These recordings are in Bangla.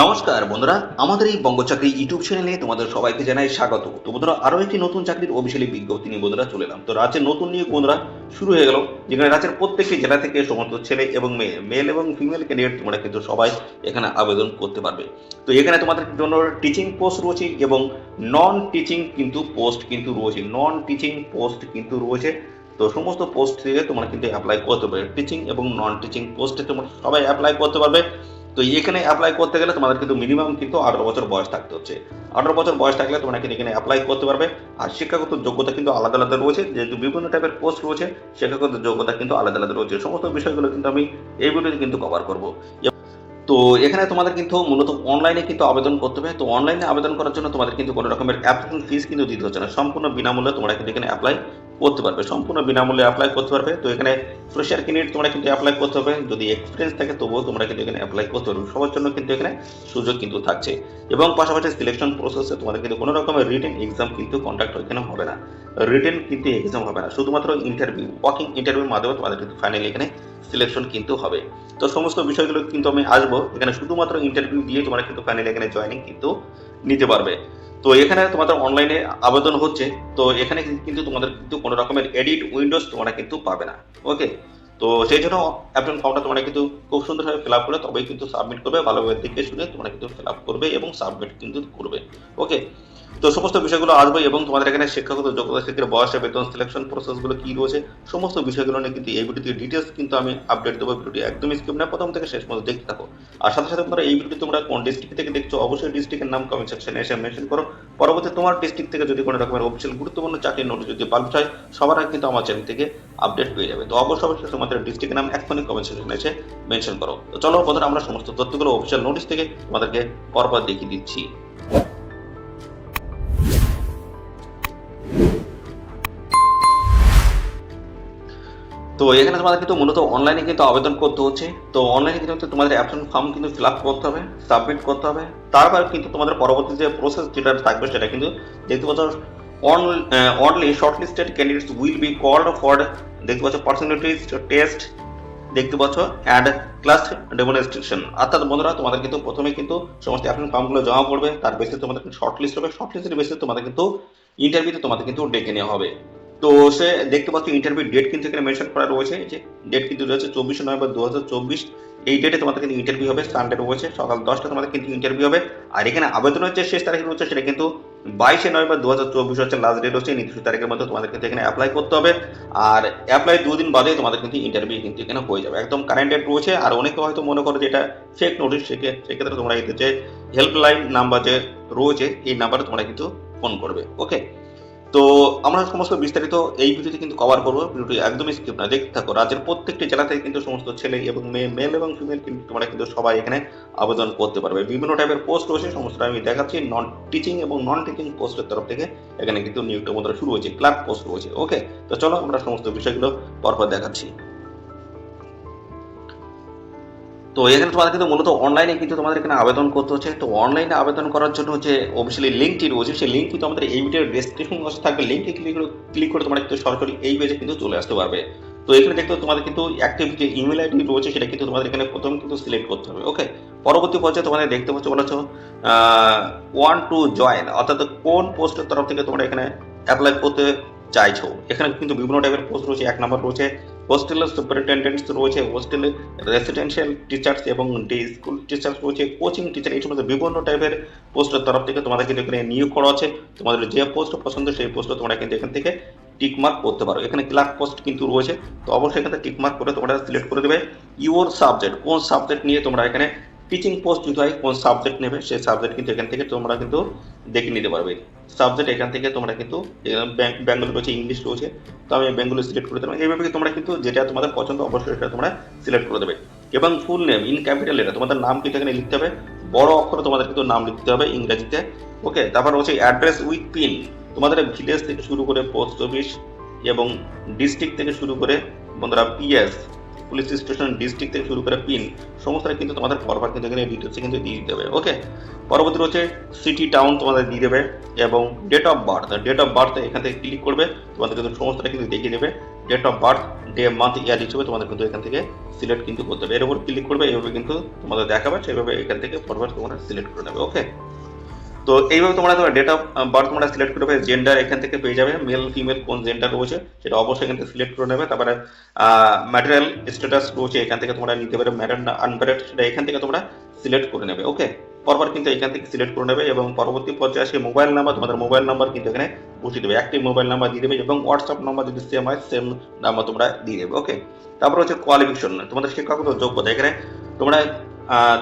নমস্কার বন্ধুরা, আমাদের এই বঙ্গচাকরি ইউটিউব চ্যানেলে তোমাদের সবাইকে জানাই স্বাগত। তো বন্ধুরা আরও একটি নতুন চাকরির অফিসিয়ালি বিজ্ঞপ্তি নিয়ে বন্ধুরা চলে এলাম। তো রাজ্যের নতুন নিয়োগ বন্ধুরা শুরু হয়ে গেল, যেখানে রাজ্যের প্রত্যেকটি জেলা থেকে সমস্ত ছেলে এবং মেয়ে মেল এবং ফিমেল ক্যান্ডিডেট তোমরা কিন্তু সবাই এখানে আবেদন করতে পারবে। তো এখানে তোমাদের জন্য টিচিং পোস্ট রয়েছে এবং নন টিচিং কিন্তু পোস্ট কিন্তু রয়েছে। নন টিচিং পোস্ট কিন্তু রয়েছে। তো সমস্ত পোস্ট থেকে তোমরা কিন্তু অ্যাপ্লাই করতে পারবে। টিচিং এবং নন টিচিং পোস্টে তোমরা সবাই অ্যাপ্লাই করতে পারবে। তো এখানে অ্যাপ্লাই করতে গেলে তোমাদের কিন্তু মিনিমাম কিন্তু আঠারো বছর বয়স থাকতে হচ্ছে। আঠারো বছর বয়স থাকলে তোমরা কিন্তু এখানে অ্যাপ্লাই করতে পারবে। আর শিক্ষাগত যোগ্যতা কিন্তু আলাদা আলাদা রয়েছে। যেহেতু বিভিন্ন টাইপের পোস্ট রয়েছে, শিক্ষাগত যোগ্যতা কিন্তু আলাদা আলাদা রয়েছে। সমস্ত বিষয়গুলো কিন্তু আমি এই ভিডিওতে কিন্তু কভার করব। তো এখানে তোমাদের কিন্তু মূলত অনলাইনে কিন্তু আবেদন করতে হবে। তো অনলাইনে আবেদন করার জন্য তোমাদের কিন্তু কোনো রকমের অ্যাপ্লিকেশন ফিস কিন্তু দিতে হচ্ছে না। সম্পূর্ণ বিনামূল্যে তোমরা কিন্তু এখানে অ্যাপ্লাই করতে পারবে, সম্পূর্ণ বিনামূল্যে অ্যাপ্লাই করতে পারবে। তো এখানে ফ্রেশার ক্যান্ডিডেট তোমরা কিন্তু অ্যাপ্লাই করতে হবে। যদি এক্সপিরিয়েন্স থাকে, তবুও তোমরা কিন্তু এখানে অ্যাপ্লাই করতে পারবে। সবার জন্য কিন্তু এখানে সুযোগ কিন্তু থাকছে। এবং পাশাপাশি সিলেকশন প্রসেসে তোমাদের কিন্তু কোনো রকমের রিটেন এক্সাম কিন্তু কন্ডাক্ট এখানে হবে না। রিটেন কিন্তু এক্সাম হবে না। শুধুমাত্র ইন্টারভিউ ওয়াকিং ইন্টারভিউর মাধ্যমে তোমাদের কিন্তু ফাইনালি এখানে সিলেকশন কিন্তু হবে। তো সমস্ত বিষয়গুলো কিন্তু আমি আসব। এখানে শুধুমাত্র ইন্টারভিউ দিয়ে তোমরা কিন্তু ফাইনালি এখানে জয়নিং কিন্তু নিতে পারবে। তো এখানে তোমাদের অনলাইনে আবেদন হচ্ছে। তো এখানে কিন্তু তোমাদের কিন্তু কোনো রকমের এডিট উইন্ডোজ তোমরা কিন্তু পাবে না। ওকে তো সেই জন্য অ্যাপ্লিকেশন ফর্মটা তোমরা কিন্তু খুব সুন্দরভাবে ফিল আপ করে তবেই কিন্তু সাবমিট করবে, ভালোভাবে দেখে শুনে তোমরা কিন্তু ফিল আপ করবে এবং সাবমিট কিন্তু করবে। ওকে তো সমস্ত বিষয়গুলো আসবে এবং তোমাদের এখানে শিক্ষাগত যোগ্যতা ক্ষেত্রে বয়সে, বেতন সিলেকশন প্রসেসগুলো কি রয়েছে, সমস্ত বিষয়গুলো নিয়ে কিন্তু এই ভিডিওতে ডিটেলস কিন্তু আমি আপডেট দেবো ভিডিওটি একদমই স্কিপ না, প্রথম থেকে শেষ পর্যন্ত দেখতে থাকো। আর সাথে সাথে তোমরা এই ভিডিওটি তোমরা কোন ডিস্ট্রিক্ট থেকে দেখছ, অবশ্যই ডিস্ট্রিক্টের নাম কমেন্ট সেকশনে এসে মেনশন করো। পরবর্তী তোমার ডিস্ট্রিক্ট থেকে যদি কোনো রকমের অফিসিয়াল গুরুত্বপূর্ণ চাকরির নোটিশ যদি পাল্প চাই সবার কিন্তু আমার চ্যানেল থেকে আপডেট পেয়ে যাবে। তো অবশ্যই অবশ্যই তোমাদের ডিস্ট্রিক্টের নাম এখনই কমেন্ট সেকশনে এসে মেনশন করো। তো চলো বন্ধুরা, আমরা সমস্ত তথ্যগুলো অফিসিয়াল নোটিশ থেকে তোমাদেরকে পরপর দেখিয়ে দিচ্ছি। তো এখানে তোমাদের কিন্তু মূলত অনলাইনে কিন্তু আবেদন করতে হচ্ছে। তো অনলাইনে কিন্তু তোমাদের অ্যাপ্লিকেশন ফর্ম কিন্তু ফিল আপ করতে হবে সাবমিট করতে হবে। তারপর কিন্তু তোমাদের পরবর্তী যে প্রসেস যেটা থাকবে সেটা কিন্তু দেখতে পাচ্ছ only short listed candidates will be called for দেখতে পাচ্ছ পার্সোনালিটিস টেস্ট দেখতে পাচ্ছ অ্যাড ক্লাস ডেমনস্ট্রেশন অর্থাৎ বন্ধুরা, তোমাদের কিন্তু প্রথমে কিন্তু সমস্ত অ্যাপ্লিকেশন ফর্মগুলো জমা পড়বে, তার বেসিস তোমাদের শর্ট লিস্ট হবে। শর্ট লিস্টের বেসিস তোমাদের কিন্তু ইন্টারভিউতে তোমাদের কিন্তু ডেকে নেওয়া হবে। তো সে দেখতে পাচ্ছ ইন্টারভিউ ডেট কিন্তু এখানে মেনশন করা রয়েছে যে ডেট কিন্তু রয়েছে চব্বিশে নভেম্বর দু হাজার চব্বিশ। এই ডেটে তোমাদের কিন্তু ইন্টারভিউ হবে সানডে রয়েছে, সকাল দশটা তোমাদের কিন্তু ইন্টারভিউ হবে। আর এখানে আবেদনের যে শেষ তারিখ রয়েছে, সেটা কিন্তু বাইশে নভেম্বর দু হাজার চব্বিশ হচ্ছে লাস্ট ডেট হচ্ছে নির্দিষ্ট তারিখের মধ্যে তোমাদের কিন্তু এখানে অ্যাপ্লাই করতে হবে। আর অ্যাপ্লাই দুদিন বাদে তোমাদের কিন্তু ইন্টারভিউ কিন্তু এখানে হয়ে যাবে। একদম কারেন্ট ডেট রয়েছে, আর অনেকে হয়তো মনে করো যে এটা ফেক নোটিশ সেক্ষেত্রে তোমরা এতে যে হেল্পলাইন নাম্বার যে রয়েছে, এই নাম্বারে তোমরা কিন্তু ফোন করবে ওকে তো আমরা সমস্ত বিস্তারিত এই ভিডিওতে কিন্তু কভার করব। ভিডিওটি একদমই স্কিপ না। দেখতে থাকো। রাজ্যের প্রত্যেকটি জেলা থেকে কিন্তু সমস্ত ছেলে এবং মেয়ে মেল এবং ফিমেল কিন্তু তোমরা কিন্তু সবাই এখানে আবেদন করতে পারবে। বিভিন্ন টাইপের পোস্ট রয়েছে। সমস্ত আমি দেখাচ্ছি। নন টিচিং এবং নন টিচিং পোস্টের তরফ থেকে এখানে কিন্তু নিয়োগ বন্ধুরা শুরু হয়েছে। ক্লার্ক পোস্ট রয়েছে। ওকে তো চলো আমরা সমস্ত বিষয়গুলো পরপর দেখাচ্ছি। তো এখানে তোমাদের কিন্তু মূলত অনলাইনে কিন্তু তোমাদের এখানে আবেদন করতে হচ্ছে। তো অনলাইনে আবেদন করার জন্য যে অফিসিয়ালি লিঙ্কটি রয়েছে, সেই লিঙ্ক কিন্তু আমাদের এই ভিডিওর ডেসক্রিপশন বক্সে থাকবে। লিঙ্কে ক্লিক করে ক্লিক করে তোমরা কিন্তু সরাসরি এই পেজে কিন্তু চলে আসতে পারবে। তো এখানে দেখতে তোমাদের কিন্তু অ্যাক্টিভ যে ইমেল আইডি রয়েছে, সেটা কিন্তু তোমাদের এখানে প্রথম কিন্তু সিলেক্ট করতে হবে ওকে পরবর্তী পর্যায়ে তোমাদের দেখতে পাচ্ছ বলেছ ওয়ান টু জয়েন অর্থাৎ কোন পোস্টের তরফ থেকে তোমরা এখানে অ্যাপ্লাই করতে চাইছো। এখানে কিন্তু বিভিন্ন টাইপের পোস্ট রয়েছে, এক নম্বর রয়েছে। হোস্টেলের সুপারিনটেন্ডেন্টস রয়েছে, হোস্টেলে রেসিডেন্সিয়াল টিচার্স এবং ডে স্কুল টিচার্স রয়েছে কোচিং টিচার এই সমস্ত বিভিন্ন টাইপের পোস্টের তরফ থেকে তোমাদের কিন্তু এখানে নিয়োগ করা আছে তোমাদের যে পোস্ট পছন্দ, সেই পোস্ট তোমরা কিন্তু এখান থেকে টিকমার্ক করতে পারো। এখানে ক্লার্ক পোস্ট কিন্তু রয়েছে, তো অবশ্যই এখানে টিকমার্ক করে তোমরা সিলেক্ট করে দেবে। ইউর সাবজেক্ট কোন সাবজেক্ট নিয়ে তোমরা এখানে টিচিং পোস্ট যদি হয়, কোন সাবজেক্ট নেবে, সেই সাবজেক্ট কিন্তু এখান থেকে তোমরা কিন্তু দেখে নিতে পারবে। সাবজেক্ট এখান থেকে তোমরা কিন্তু বেঙ্গলি রয়েছে ইংলিশ রয়েছে, তো আমি বেঙ্গলি সিলেক্ট করে দেবো। এইভাবে তোমরা কিন্তু যেটা তোমাদের পছন্দ, অবশ্যই সেটা তোমরা সিলেক্ট করে দেবে। এবং ফুল নেম ইন ক্যাপিটাল এটা তোমাদের নাম কিন্তু এখানে লিখতে হবে। বড় অক্ষরে তোমাদের কিন্তু নাম লিখতে হবে ইংরেজিতে ওকে তারপর হচ্ছে অ্যাড্রেস উইথ পিন তোমাদের ভিলেজ থেকে শুরু করে পোস্ট অফিস এবং ডিস্ট্রিক্ট থেকে শুরু করে বন্ধুরা পিএস পুলিশ স্টেশন, ডিস্ট্রিক্ট থেকে শুরু করে পিন, সমস্তটা কিন্তু তোমাদের পরপর কিন্তু এখানে ডিটেলসে কিন্তু দিয়ে দিতে হবে ওকে পরবর্তী রয়েছে সিটি টাউন তোমাদের দিয়ে দেবে এবং date of birth date of birth এখান থেকে ক্লিক করবে, তোমাদের কিন্তু সমস্তটা কিন্তু দেখিয়ে দেবে date of birth day month year হিসেবে তোমাদের কিন্তু এখান থেকে সিলেক্ট কিন্তু করতে হবে, এর উপর ক্লিক করবে এইভাবে কিন্তু তোমাদের দেখাবে সেইভাবে এখান থেকে ফরওয়ার্ড তোমরা সিলেক্ট করে নেবে ওকে তো এইভাবে তোমরা তোমার ডেট অফ বার্থ তোমরা সিলেক্ট করে জেন্ডার এখান থেকে পেয়ে যাবে মেল ফিমেল কোন জেন্ডার রয়েছে সেটা অবশ্যই এখান থেকে সিলেক্ট করে নেবে, তারপরে ম্যাটেরিয়াল স্ট্যাটাস রয়েছে এখান থেকে তোমরা নিতে পারবে ম্যাটার না আনম্যারিড সেটা এখান থেকে তোমরা সিলেক্ট করে নেবে ওকে পরপর কিন্তু এখান থেকে সিলেক্ট করে নেবে এবং পরবর্তী পর্যায়ে আসে মোবাইল নাম্বার তোমাদের মোবাইল নাম্বার কিন্তু এখানে বসিয়ে দেবে একটি মোবাইল নাম্বার দিয়ে দেবে এবং হোয়াটসঅ্যাপ নাম্বার যদি সেম হয় সেম নাম্বার তোমরা দিয়ে দেবে ওকে তারপর হচ্ছে কোয়ালিফিকেশন তোমাদের শিক্ষাগত যোগ্যতা, এখানে তোমরা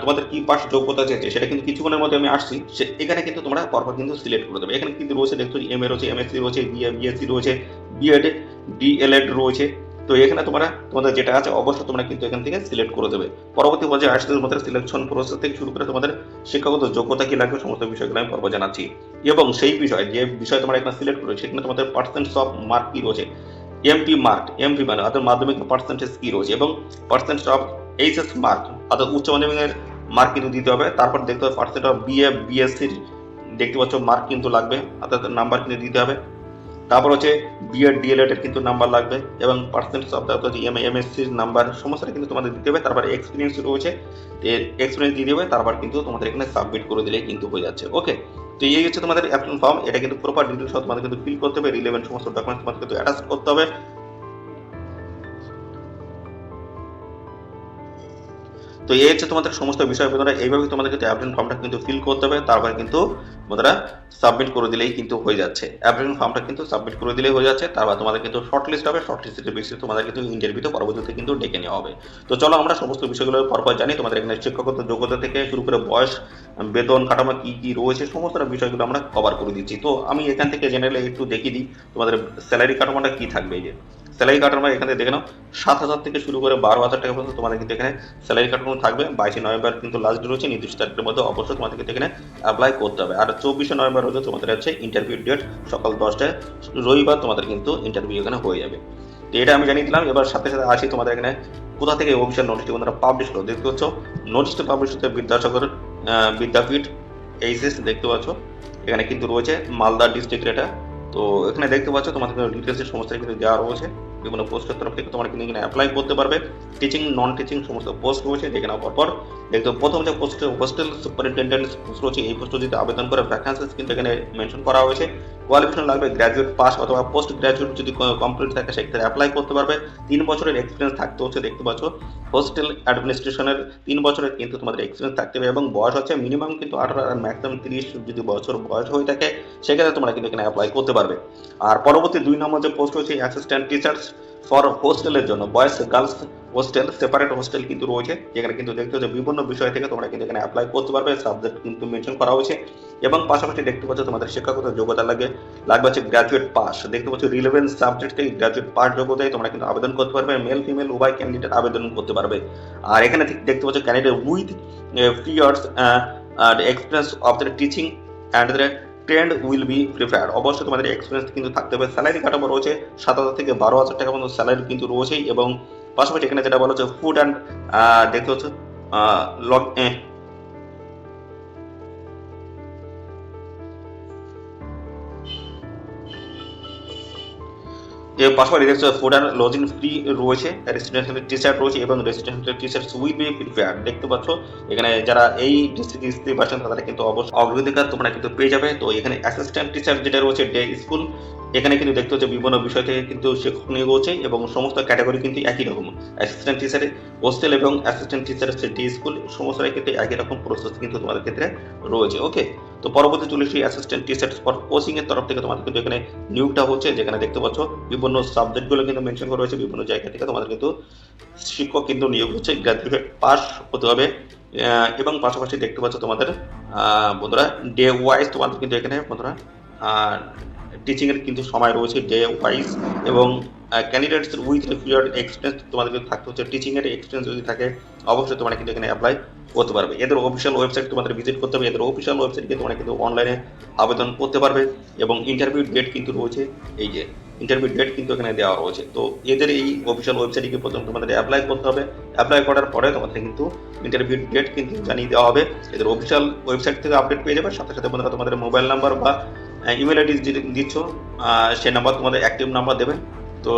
তোমাদের কি পাস যোগ্যতা চেয়েছে, সেটা কিন্তু কিছুক্ষণের মধ্যে আমি আসছি। এখানে কিন্তু তোমরা পরপর কিন্তু সিলেক্ট করে দেবে। এখানে কিন্তু রয়েছে, দেখছ এম এ রয়েছে এমএসসি রয়েছে বিএ বিএসসি রয়েছে বিএড ডিএলএড রয়েছে। তো এখানে তোমরা, তোমাদের যেটা আছে, অবশ্যই তোমরা কিন্তু এখান থেকে সিলেক্ট করে দেবে। পরবর্তী পর্যায়ে আসতে তোমাদের সিলেকশন প্রসেস থেকে শুরু করে তোমাদের শিক্ষাগত যোগ্যতা কি লাগবে, সমস্ত বিষয়গুলো আমি পর্ব জানাচ্ছি। এবং সেই বিষয়, যে বিষয় তোমরা এখানে সিলেক্ট করে সেখানে তোমাদের পার্সেন্ট অফ মার্ক কি রয়েছে এমপি মার্ক এমপি মানে অর্থাৎ মাধ্যমিক পার্সেন্টেজ কি রয়েছে এবং পার্সেন্ট অফ এইচএস মার্ক অর্থাৎ উচ্চ মাধ্যমিকের মার্ক কিন্তু দিতে হবে। তারপর দেখতে হবে পার্সেন্ট অফ বিএ বিএসসির দেখতে পাচ্ছ মার্ক কিন্তু লাগবে, অর্থাৎ নাম্বার কিন্তু দিতে হবে। তারপর হচ্ছে বিএড ডিএলএড এর কিন্তু নাম্বার লাগবে এবং পার্সেন্টেজ অফ দ্য এম এমএসসির নাম্বার সমস্তটা কিন্তু তোমাদের দিতে হবে। তারপর এক্সপিরিয়েন্স রয়েছে এক্সপিরিয়েন্স দিয়ে দেবে, তারপর কিন্তু তোমাদের এখানে সাবমিট করে দিলেই কিন্তু হয়ে যাচ্ছে। ওকে তো এই হচ্ছে তোমাদের অ্যাপ্লিকেশন ফর্ম এটা কিন্তু প্রপার ডিটেলস তোমাদের কিন্তু ফিল করতে হবে রিলেভেন্ট সমস্ত ডকুমেন্টস তোমাদের কিন্তু অ্যাটাচ করতে হবে। তো এই হচ্ছে তোমাদের সমস্ত বিষয় বন্ধুরা এইভাবে তোমাদের কিন্তু অ্যাপ্লিকেশন ফর্মটা কিন্তু ফিল করতে হবে তারপরে কিন্তু বন্ধুরা সাবমিট করে দিলেই কিন্তু হয়ে যাচ্ছে। অ্যাপ্লিকেশন ফর্মটা কিন্তু সাবমিট করে দিলেই হয়ে যাচ্ছে, তারপর তোমাদের কিন্তু শর্ট লিস্ট হবে শর্ট লিস্টের বেশি তোমাদের কিন্তু ইন্টারভিউতে পরবর্তীতে কিন্তু ডেকে নেওয়া হবে। তো চলো আমরা সমস্ত বিষয়গুলো পরপর জানি, তোমাদের এখানে শিক্ষকতা যোগ্যতা থেকে শুরু করে বয়স, বেতন কাঠামো কি কি রয়েছে, সমস্ত বিষয়গুলো আমরা কভার করে দিচ্ছি। তো আমি এখান থেকে জেনারেলি একটু দেখিয়ে দিই, তোমাদের স্যালারি কাঠামোটা কি থাকবে এই যে। স্যালারি কাঠামো এখানে দেখে নাও। সাত হাজার থেকে শুরু করে বারো হাজার টাকা পর্যন্ত তোমাদের কিন্তু এখানে স্যালারি কাঠামো থাকবে। বাইশে নভেম্বর কিন্তু লাস্ট রয়েছে, নির্দিষ্ট তারিখের মধ্যে অবশ্যই তোমাদের কিন্তু এখানে অ্যাপ্লাই করতে হবে। আর চব্বিশে নভেম্বর রয়েছে তোমাদের হচ্ছে ইন্টারভিউ ডেট সকাল দশটায়। রবিবার তোমাদের কিন্তু ইন্টারভিউ এখানে হয়ে যাবে। তো এটা আমি জানিয়ে দিলাম। এবার সাথে সাথে আসি তোমাদের এখানে কোথা থেকে অফিসিয়াল নোটিশটি বন্ধুরা পাবলিশ করো। দেখতে পাচ্ছ নোটিশটি পাবলিশ হচ্ছে বিদ্যাসাগর বিদ্যাপীঠ এইচএস দেখতে পাচ্ছ। এখানে কিন্তু রয়েছে মালদা ডিস্ট্রিক্ট এটা। তো এখানে দেখতে পাচ্ছ, তোমাদের ডিটেলসের সমস্ত কিন্তু দেওয়া রয়েছে। বিভিন্ন পোস্টের তরফ থেকে তোমরা কিন্তু এখানে অ্যাপ্লাই করতে পারবে। টিচিং নন টিচিং সমস্ত পোস্ট রয়েছে দেখে নাও পরপর দেখতে প্রথম যে পোস্ট হোস্টেল সুপারিনটেন্ডেন্ট পোস্ট রয়েছে, এই পোস্টে যদি আবেদন করে ভ্যাকান্সিস কিন্তু এখানে মেনশন করা হয়েছে। কোয়ালিফিকেশন লাগবে গ্র্যাজুয়েট পাস অথবা পোস্ট গ্র্যাজুয়েট যদি কমপ্লিট থাকে, সেক্ষেত্রে অ্যাপ্লাই করতে পারবে। তিন বছরের এক্সপিরিয়েন্স থাকতে হচ্ছে, দেখতে পাচ্ছ। হোস্টেল অ্যাডমিনিস্ট্রেশনের তিন বছরের কিন্তু তোমাদের এক্সপিরিয়েন্স থাকতে হবে এবং বয়স হচ্ছে মিনিমাম কিন্তু আঠারো, আর ম্যাক্সিমাম তিরিশ যদি বছর বয়স হয়ে থাকে, সেক্ষেত্রে তোমরা কিন্তু এখানে অ্যাপ্লাই করতে পারবে। আর পরবর্তী দুই নম্বর যে পোস্ট হচ্ছে অ্যাসিস্ট্যান্ট টিচার্স ফর হোস্টেলের জন্য। Boys girls hostel separate hostel কিন্তু রয়েছে, যেখানে কিন্তু দেখতে হচ্ছে বিভিন্ন বিষয় থেকে তোমরা কিন্তু এখানে অ্যাপ্লাই করতে পারবে সাবজেক্ট কিন্তু মেনশন করা হয়েছে। এবং পাশাপাশি দেখতে পাচ্ছ তোমাদের শিক্ষাগত যোগ্যতা লাগে, লাগবে হচ্ছে গ্র্যাজুয়েট পাস দেখতে পাচ্ছ রিলেভেন্স সাবজেক্ট থেকে গ্র্যাজুয়েট পাস যোগ্যতায় তোমরা কিন্তু আবেদন করতে পারবে মেল ফিমেল উভয় ক্যান্ডিডেট আবেদন করতে পারবে। আর এখানে দেখতে পাচ্ছ candidate with three years experience of the teaching and the trained will be preferred অবশ্যই তোমাদের এক্সপিরিয়েন্স কিন্তু থাকতে হবে। স্যালারি কাঠামো রয়েছে, সাত হাজার থেকে বারো হাজার টাকা পর্যন্ত স্যালারি কিন্তু রয়েছেই এবং পাশাপাশি এখানে যেটা বলা হচ্ছে ফুড অ্যান্ড দেখতে হচ্ছে এর পাশাপাশি দেখছ ফুড অ্যান্ড লজিং ফ্রি রয়েছে রেসিডেন্সিয়াল শার্ট রয়েছে এবং residential shirt will be prepare দেখতে পাচ্ছ, এখানে যারা এই ডিস্ট্রিক্ট স্ত্রী বাসেন তারা কিন্তু অবশ্যই অগ্রাধিকার তোমরা কিন্তু পেয়ে যাবে। তো এখানে অ্যাসিস্ট্যান্ট টি শার্ট যেটা রয়েছে ডে স্কুল এখানে কিন্তু দেখতে হচ্ছে বিভিন্ন বিষয় থেকে কিন্তু শিক্ষক নিয়োগ হচ্ছে এবং সমস্ত ক্যাটাগরি কিন্তু একই রকম। অ্যাসিস্ট্যান্ট টিচারের হোস্টেল এবং অ্যাসিস্ট্যান্ট টিচারের যে ডে স্কুল সমস্তটাই কিন্তু একই রকম প্রসেস কিন্তু তোমাদের ক্ষেত্রে রয়েছে ওকে তো পরবর্তী চলে এসেছি অ্যাসিস্ট্যান্ট টিচার ফর কোচিং এর তরফ থেকে তোমাদের কিন্তু এখানে নিয়োগটা হচ্ছে, যেখানে দেখতে পাচ্ছ বিভিন্ন সাবজেক্টগুলো কিন্তু মেনশন করা হয়েছে বিভিন্ন জায়গা থেকে তোমাদের কিন্তু শিক্ষক কিন্তু নিয়োগ হচ্ছে গ্র্যাজুয়েট পাস হতে হবে এবং পাশাপাশি দেখতে পাচ্ছ তোমাদের বন্ধুরা ডে ওয়াইজ তোমাদের কিন্তু এখানে বন্ধুরা টিচিং এর কিন্তু সময় রয়েছে ডে ওয়াইজ এবং ক্যান্ডিডেটস উইথ পিরিয়ড এক্সপিরিয়েন্স তোমাদের কিন্তু থাকতে হচ্ছে টিচিং এর এক্সপিরিয়েন্স যদি থাকে, অবশ্যই তোমরা কিন্তু এখানে অ্যাপ্লাই করতে পারবে। এদের অফিসিয়াল ওয়েবসাইট তোমাদের ভিজিট করতে হবে, এদের অফিসিয়াল ওয়েবসাইট গিয়ে তোমরা কিন্তু অনলাইনে আবেদন করতে পারবে, এবং ইন্টারভিউ ডেট কিন্তু রয়েছে, এই যে ইন্টারভিউ ডেট কিন্তু এখানে দেওয়া রয়েছে। তো এদের এই অফিসিয়াল ওয়েবসাইটে গিয়ে প্রথম তোমাদের অ্যাপ্লাই করতে হবে। অ্যাপ্লাই করার পরে তোমাদের কিন্তু ইন্টারভিউ ডেট কিন্তু জানিয়ে দেওয়া হবে। এদের অফিসিয়াল ওয়েবসাইট থেকে আপডেট পেয়ে যাবে, সাথে সাথে তোমাদের মোবাইল নাম্বার বা ইমেল আইডি দিচ্ছ সেই নাম্বার তোমাদের অ্যাক্টিভ নাম্বার দেবে। তো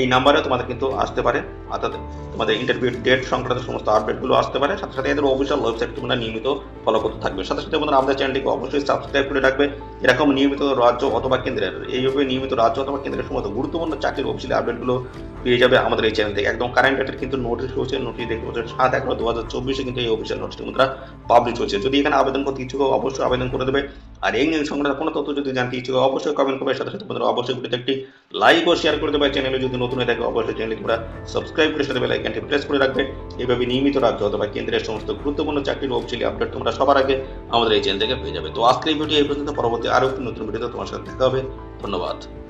এই নাম্বারে তোমাদের কিন্তু আসতে পারে, অর্থাৎ তোমাদের ইন্টারভিউ ডেট সংক্রান্ত সমস্ত আপডেটগুলো আসতে পারে। সাথে সাথে এদের অফিসিয়াল ওয়েবসাইট তোমরা নিয়মিত ফলো করতে থাকবে। সাথে সাথে বন্ধুরা, আমাদের চ্যানেলটিকে অবশ্যই সাবস্ক্রাইব করে রাখবে। এরকম নিয়মিত রাজ্য অথবা কেন্দ্রের, এইভাবে নিয়মিত রাজ্য অথবা কেন্দ্রের সমস্ত গুরুত্বপূর্ণ চাকরির অফিসিয়াল আপডেটগুলো পেয়ে যাবে আমাদের এই চ্যানেল থেকে। একদম কারেন্ট ডেটের কিন্তু নোটিশ হচ্ছে নোটিশ দেখতে পাচ্ছেন সাত এগারো দু হাজার চব্বিশে কিন্তু এই অফিসিয়াল নোটিশ বন্ধুরা পাবলিশ হচ্ছে যদি এখানে আবেদন করতে ইচ্ছুক অবশ্যই আবেদন করে দেবে। আর এই নিয়ে সংক্রান্ত কোনো তথ্য যদি জানতে ইচ্ছুক অবশ্যই কমেন্ট করবে, সাথে সাথে বন্ধুরা অবশ্যই ভিডিওতে একটি লাইক ও শেয়ার করে দেবে। চ্যানেলে যদি নতুন হয়ে থাকে, অবশ্যই চ্যানেলটি তোমরা সাবস্ক্রাইব করে সাথে বেলাইকনটি প্রেস করে রাখবে। এইভাবে নিয়মিত রাজ্য অথবা কেন্দ্রের সমস্ত গুরুত্বপূর্ণ চাকরির অফিসিয়ালি আপডেট তোমরা সবার আগে আমাদের এই চ্যানেল থেকে পেয়ে যাবে। তো আজকের ভিডিও এই পর্যন্ত। পরবর্তী আরও একটি নতুন ভিডিওতে তোমার সাথে দেখা হবে। ধন্যবাদ।